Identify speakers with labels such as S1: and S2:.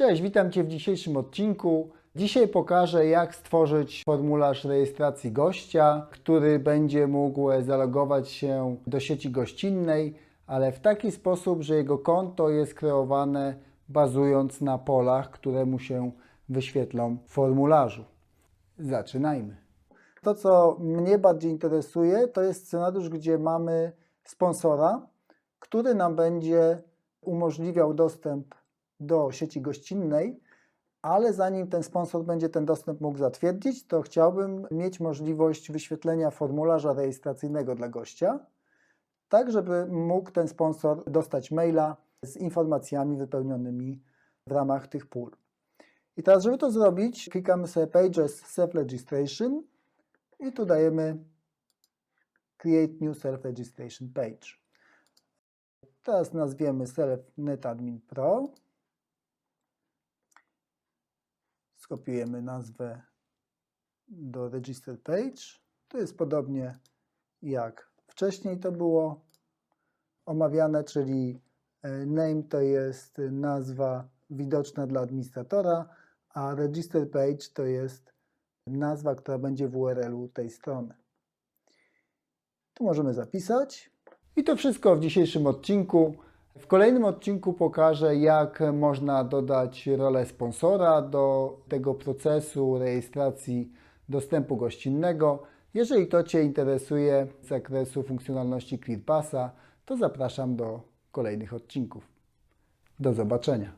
S1: Cześć, witam Cię w dzisiejszym odcinku. Dzisiaj pokażę, jak stworzyć formularz rejestracji gościa, który będzie mógł zalogować się do sieci gościnnej, ale w taki sposób, że jego konto jest kreowane bazując na polach, które mu się wyświetlą w formularzu. Zaczynajmy. To, co mnie bardziej interesuje, to jest scenariusz, gdzie mamy sponsora, który nam będzie umożliwiał dostęp do sieci gościnnej, ale zanim ten sponsor będzie ten dostęp mógł zatwierdzić, to chciałbym mieć możliwość wyświetlenia formularza rejestracyjnego dla gościa, tak żeby mógł ten sponsor dostać maila z informacjami wypełnionymi w ramach tych pól. I teraz, żeby to zrobić, klikamy sobie Pages Self-Registration i tu dajemy Create New Self-Registration Page. Teraz nazwiemy Self NetAdmin Pro. Skopiujemy nazwę do Register Page. To jest podobnie jak wcześniej to było omawiane, czyli e, name to jest nazwa widoczna dla administratora, a Register Page to jest nazwa, która będzie w URL-u tej strony. Tu możemy zapisać. I to wszystko w dzisiejszym odcinku. W kolejnym odcinku pokażę, jak można dodać rolę sponsora do tego procesu rejestracji dostępu gościnnego. Jeżeli to Cię interesuje z zakresu funkcjonalności ClearPassa, to zapraszam do kolejnych odcinków. Do zobaczenia.